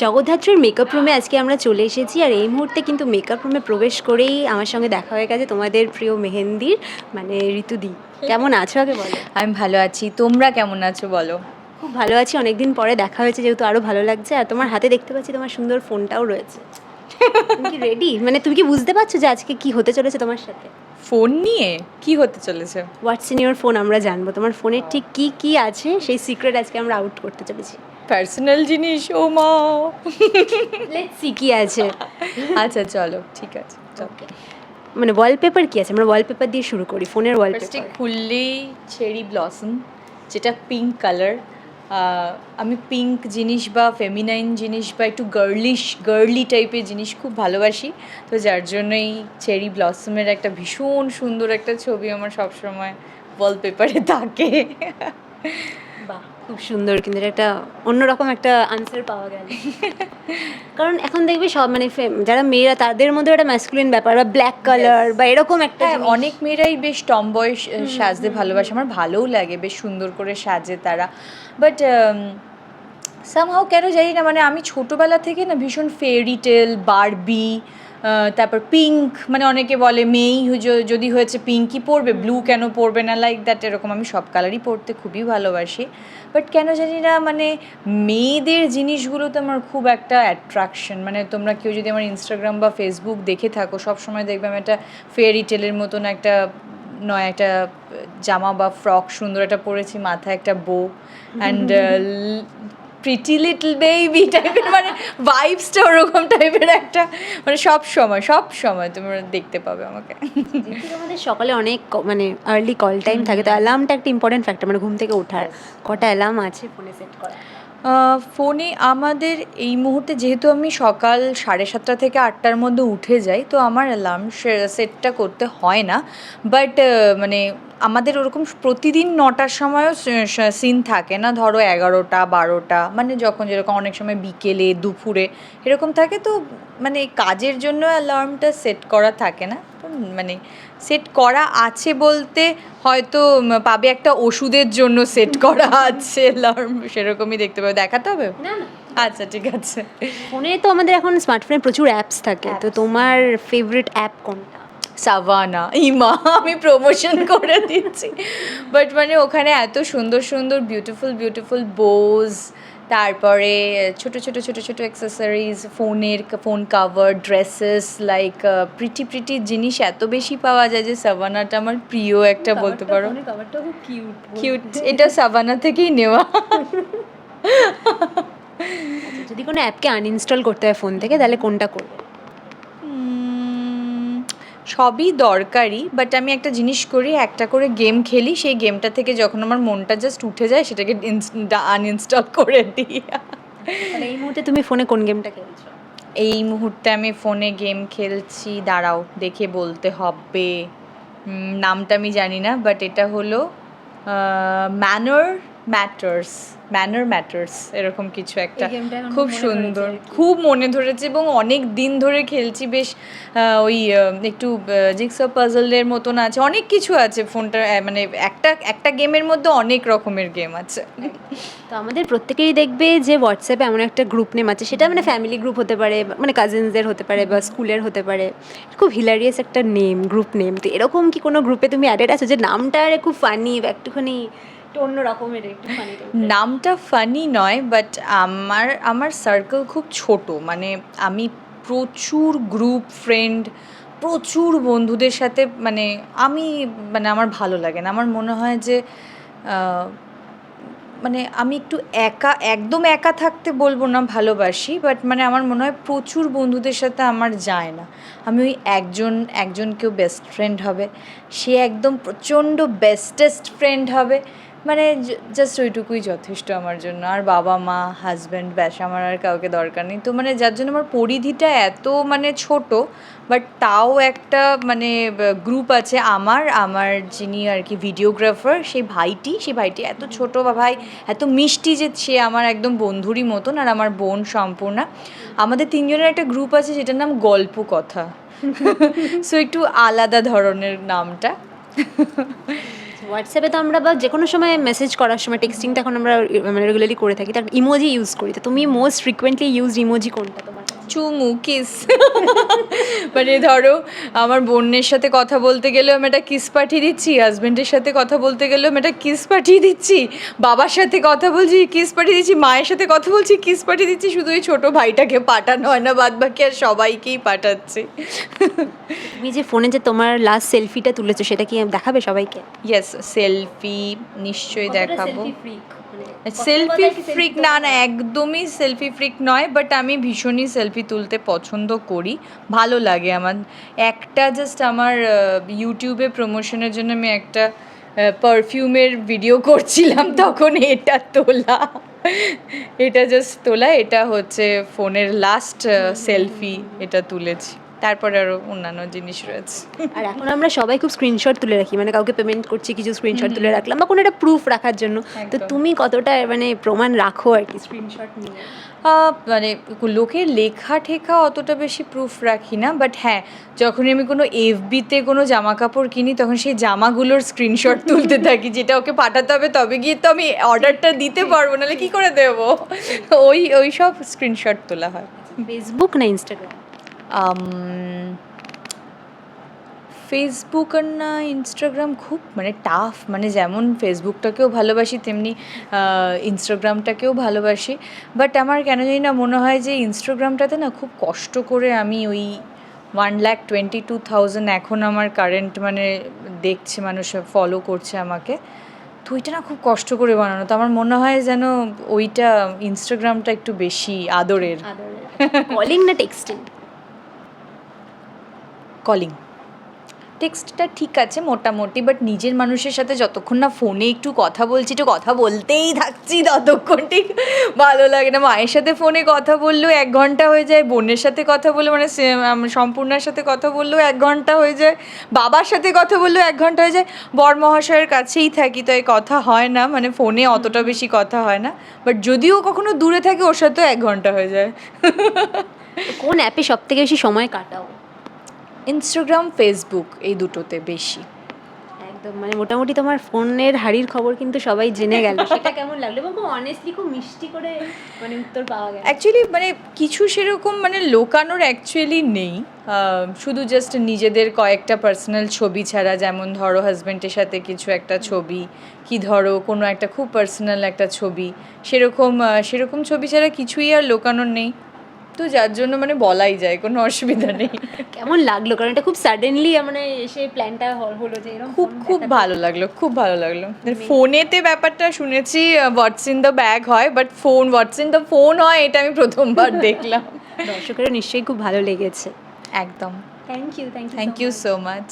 জগদ্ধাত্রীর makeup রুমে আজকে আমরা চলে এসেছি আর এই মুহূর্তে কিন্তু মেকআপ রুমে প্রবেশ করেই আমার সঙ্গে দেখা হয়ে গেছে তোমাদের প্রিয় মেহেন্দির মানে ঋতুদি। কেমন আছো আগে বলো? আমি ভালো আছি। তোমরা কেমন আছো বলো? খুব ভালো আছি। অনেকদিন পরে দেখা হয়েছে যেহেতু আরও ভালো লাগছে। আর তোমার হাতে দেখতে পাচ্ছি তোমার সুন্দর ফোনটাও রয়েছে। তুমি কি রেডি মানে তুমি কি বুঝতে পারছ যে আজকে কি হতে চলেছে তোমার সাথে? ফোন নিয়ে? কি হতে চলেছে? হোয়াটস ইন ইউর ফোন আমরা জানব। তোমার ফোনের ঠিক কি কি আছে? সেই সিক্রেট আজকে আমরা আউট করতে চলেছি। পার্সোনাল জিনিস ও মা। লেটস সি কি আছে। আচ্ছা চলো ঠিক আছে চলো। মানে ওয়ালপেপার কি আছে? আমরা ওয়ালপেপার দিয়ে শুরু করি ফোনের ওয়ালপেপার খুললেই চেরি ব্লসম যেটা পিঙ্ক কালার আমি পিঙ্ক জিনিস বা ফেমিনাইন জিনিস বা একটু গার্লিশ গার্লি টাইপের জিনিস খুব ভালোবাসি। তো যার জন্যই চেরি ব্লসমের একটা ভীষণ সুন্দর একটা ছবি আমার সবসময় ওয়ালপেপারে থাকে। খুব সুন্দর কিন্তু এটা একটা অন্যরকম একটা আনসার পাওয়া গেল। কারণ এখন দেখবি সব মানে যারা মেয়েরা তাদের মধ্যে একটা ম্যাসকুলিন ব্যাপার বা ব্ল্যাক কালার বা এরকম একটা হ্যাঁ অনেক মেয়েরাই বেশ টমবয় সাজতে ভালোবাসে আমার ভালোও লাগে বেশ সুন্দর করে সাজে তারা। বাট সামহাও কেন জানি না মানে আমি ছোটোবেলা থেকে না ভীষণ ফেরি টেল বারবি তারপর পিঙ্ক মানে অনেকে বলে মেয়েই যদি হয়েছে পিঙ্কই পরবে? ব্লু কেন পরবে না? লাইক দ্যাট এরকম আমি সব কালারই পরতে খুবই ভালোবাসি। বাট কেন জানি না মানে মেয়েদের জিনিসগুলোতে আমার খুব একটা অ্যাট্রাকশন মানে তোমরা কেউ যদি আমার ইনস্টাগ্রাম বা ফেসবুক দেখে থাকো সব সময় দেখবে আমি একটা ফেয়ারি টেলের মতন একটা নয় একটা জামা বা ফ্রক সুন্দর একটা পরেছি মাথায় একটা বো অ্যান্ড প্রিটি লিটল বেবি টাইপের মানে ভাইবসটা ওরকম টাইপের একটা মানে সব সময় সব সময় তোমরা দেখতে পাবে আমাকে। আমাদের সকালে অনেক মানে আর্লি কল টাইম থাকে তো অ্যালার্মটা একটা ইম্পর্টেন্ট ফ্যাক্টর মানে ঘুম থেকে ওঠার কটা অ্যালার্ম আছে ফোনে সেট করা ফোনে আমাদের এই মুহূর্তে যেহেতু আমি সকাল সাড়ে সাতটা থেকে আটটার মধ্যে উঠে যাই তো আমার অ্যালার্ম সেটটা করতে হয় না। বাট মানে আমাদের ওরকম প্রতিদিন নটার সময়ও সিন থাকে না? ধরো এগারোটা বারোটা মানে যখন যেরকম অনেক সময় বিকেলে দুপুরে এরকম থাকে তো মানে কাজের জন্য অ্যালার্মটা সেট করা থাকে না? তো মানে সেট করা আছে বলতে হয়তো পাবে একটা ওষুধের জন্য সেট করা আছে অ্যালার্ম সেরকমই দেখতে পাবে। দেখাতে হবে? না না। আচ্ছা ঠিক আছে। ফোনে তো আমাদের এখন স্মার্টফোনে প্রচুর অ্যাপস থাকে। তো তোমার ফেভারিট অ্যাপ কোনটা? সাভানা ইমা আমি প্রমোশন করে দিচ্ছি। বাট মানে ওখানে এত সুন্দর সুন্দর বিউটিফুল বিউটিফুল বোজ তারপরে ছোট ছোট ছোট ছোট অ্যাক্সেসরিজ ফোনের phone cover dresses like pretty pretty জিনিস এত বেশি পাওয়া যায় যে সাভানাটা আমার প্রিয় একটা বলতে পারো। কিউট কিউট এটা সাভানা থেকেই নেওয়া। যদি কোনো অ্যাপকে আনইনস্টল করতে হয় ফোন থেকে তাহলে কোনটা করবে? সবই দরকারি বাট আমি একটা জিনিস করি একটা করে গেম খেলি সেই গেমটা থেকে যখন আমার মনটা জাস্ট উঠে যায় সেটাকে আনইনস্টল করে দিই। এই মুহূর্তে তুমি ফোনে কোন গেমটা খেলছো? এই মুহূর্তে আমি ফোনে গেম খেলছি দাঁড়াও দেখে বলতে হবে। নামটা আমি জানি না বাট এটা হলো ম্যানার ম্যাটার্স ম্যানার ম্যাটার্স এরকম কিছু একটা। খুব সুন্দর। খুব মনে ধরেছে এবং অনেক দিন ধরে খেলছি বেশ ওই একটু জিক্স পাজলের মতন আছে অনেক কিছু আছে ফোনটা মানে একটা একটা গেমের মধ্যে অনেক রকমের গেম আছে। তো আমাদের প্রত্যেকেই দেখবে যে হোয়াটসঅ্যাপে এমন একটা গ্রুপ নেম আছে সেটা মানে ফ্যামিলি গ্রুপ হতে পারে বা- মানে কাজিনসদের হতে পারে বা স্কুলের হতে পারে। খুব হিলারিয়াস একটা নেম গ্রুপ নেম তো এরকম কি কোনো গ্রুপে তুমি অ্যাডেড আছো যে নামটা আরে খুব ফানি বা একটুখানি একটু অন্য রকমের একটু নামটা ফানি নয় বাট আমার আমার সার্কেল খুব ছোট। মানে আমি প্রচুর গ্রুপ ফ্রেন্ড প্রচুর বন্ধুদের সাথে মানে আমি মানে আমার ভালো লাগে না। আমার মনে হয় যে মানে আমি একটু একা, একদম একা থাকতে বলব না, ভালোবাসি বাট মানে আমার মনে হয় প্রচুর বন্ধুদের সাথে আমার যায় না। আমি ওই একজন একজন কেউ বেস্ট ফ্রেন্ড হবে। সে একদম প্রচণ্ড বেস্টেস্ট ফ্রেন্ড হবে। মানে জাস্ট ওইটুকুই যথেষ্ট আমার জন্য। আর বাবা মা হাজব্যান্ড ব্যাস আমার আর কাউকে দরকার নেই। তো মানে যার জন্য আমার পরিধিটা এত মানে ছোট বাট তাও একটা মানে গ্রুপ আছে আমার আমার যিনি আর কি ভিডিওগ্রাফার সেই ভাইটি সেই ভাইটি এত ছোট বা ভাই এত মিষ্টি যে সে আমার একদম বন্ধুরই মতন আর আমার বোন সম্পূর্ণা। আমাদের তিনজনের একটা গ্রুপ আছে যেটার নাম গল্প কথা। সো একটু আলাদা ধরনের নামটা। হোয়াটসঅ্যাপে তো আমরা বা যে কোনো সময় মেসেজ করার সময় টেক্সটিং তো এখন আমরা মানে রেগুলারলি করে থাকি। তার ইমোজি ইউজ করি। তো তুমি মোস্ট ফ্রিকুয়েন্টলি ইউজ ইমোজি কোনটা? চুমু কিস মানে ধরো আমার বোনের সাথে কথা বলতে গেলেও আমি একটা কিস পাঠিয়ে দিচ্ছি হাজব্যান্ডের সাথে কথা বলতে গেলেও আমি একটা কিস পাঠিয়ে দিচ্ছি বাবার সাথে কথা বলছি কিস পাঠিয়ে দিচ্ছি মায়ের সাথে কথা বলছি কিস পাঠিয়ে দিচ্ছি শুধু ওই ছোটো ভাইটাকে পাঠানো হয় না বাদ বাকি আর সবাইকেই পাঠাচ্ছি। তুমি যে ফোনে যে তোমার লাস্ট সেলফিটা তুলেছো সেটা কি দেখাবে সবাইকে? ইয়েস সেলফি নিশ্চয়ই দেখাবো। সেলফি ফ্রিক না না একদমই সেলফি ফ্রিক নয় বাট আমি ভীষণই সেলফি তুলতে পছন্দ করি। ভালো লাগে আমার। একটা জাস্ট আমার ইউটিউবে প্রমোশনের জন্য আমি একটা পারফিউমের ভিডিও করছিলাম তখন এটা তোলা। এটা জাস্ট তোলা এটা হচ্ছে ফোনের লাস্ট সেলফি এটা তুলেছি। তারপরে আরও অন্যান্য জিনিস রয়েছে। আর এখন আমরা সবাই খুব স্ক্রিনশট তুলে রাখি মানে কাউকে পেমেন্ট করছি কিছু স্ক্রিনশট তুলে রাখলাম বা কোনো একটা প্রুফ রাখার জন্য। তো তুমি কতটা মানে প্রমাণ রাখো আর কি স্ক্রিনশট নিয়ে? মানে লোকের লেখা ঠেকা অতটা বেশি প্রুফ রাখি না বাট হ্যাঁ যখনই আমি কোনো এফবিতে কোনো জামা কাপড় কিনি তখন সেই জামাগুলোর স্ক্রিনশট তুলতে থাকি যেটা ওকে পাঠাতে হবে তবে গিয়ে তো আমি অর্ডারটা দিতে পারব নাহলে কী করে দেবো? ওই ওই সব স্ক্রিনশট তোলা হয়। ফেসবুক না ইনস্টাগ্রাম ফেসবুক আর না ইনস্টাগ্রাম খুব মানে টাফ মানে যেমন ফেসবুকটাকেও ভালোবাসি, তেমনি ইনস্টাগ্রামটাকেও ভালোবাসি। বাট আমার কেন জানি না মনে হয় যে ইনস্টাগ্রামটাতে না খুব কষ্ট করে আমি ওই one lakh twenty two thousand এখন আমার কারেন্ট মানে দেখছে, মানুষ ফলো করছে আমাকে। তো ওইটা না খুব কষ্ট করে বানানো। তো আমার মনে হয় যেন ওইটা ইনস্টাগ্রামটা একটু বেশি আদরের। কলিং না টেক্সটিং কলিং টেক্সটটা ঠিক আছে মোটামুটি বাট নিজের মানুষের সাথে যতক্ষণ না ফোনে একটু কথা বলছি, একটু কথা বলতেই থাকছি, ততক্ষণ ঠিক ভালো লাগে না। মায়ের সাথে ফোনে কথা বললেও এক ঘণ্টা হয়ে যায়, বোনের সাথে কথা বললে মানে সম্পূর্ণার সাথে কথা বললেও এক ঘণ্টা হয়ে যায়, বাবার সাথে কথা বললেও এক ঘণ্টা হয়ে যায়। বর মহাশয়ের কাছেই থাকি, তো এই কথা হয় না মানে ফোনে অতটা বেশি কথা হয় না বাট যদিও কখনো দূরে থাকে, ওর সাথেও এক ঘণ্টা হয়ে যায়। কোন অ্যাপে সব থেকে বেশি সময় কাটাও? ইনস্টাগ্রাম ফেসবুক এই দুটোতে বেশি। একদম মানে মোটামুটি তোমার ফোনের হাড়ির খবর কিন্তু সবাই জেনে গেল। সেটা কেমন লাগল? এবং খুব অনেস্টলি খুব মিষ্টি করে মানে উত্তর পাওয়া গেল। অ্যাকচুয়ালি মানে কিছু সেরকম মানে লোকানোর অ্যাকচুয়ালি নেই। শুধু জাস্ট নিজেদের কয়েকটা পার্সোনাল ছবি ছাড়া যেমন ধরো হাজব্যান্ডের সাথে কিছু একটা ছবি কি ধরো কোনো একটা খুব পার্সোনাল একটা ছবি সেরকম সেরকম ছবি ছাড়া কিছুই আর লোকানোর নেই। তো যার জন্য মানে বলাই যায় কোনো অসুবিধা নেই। কেমন লাগল? কারণ এটা খুব সাডেনলি মানে এসে প্ল্যানটা হলো যে খুব খুব ভালো লাগল খুব ভালো লাগল। ফোনেতে ব্যাপারটা শুনেছি হোয়াটস ইন দ্য ব্যাগ হয় but phone what's in the phone হয় এটা আমি প্রথমবার দেখলাম। দর্শকেরও নিশ্চয়ই খুব ভালো লেগেছে। একদম। Thank you thank you thank you so much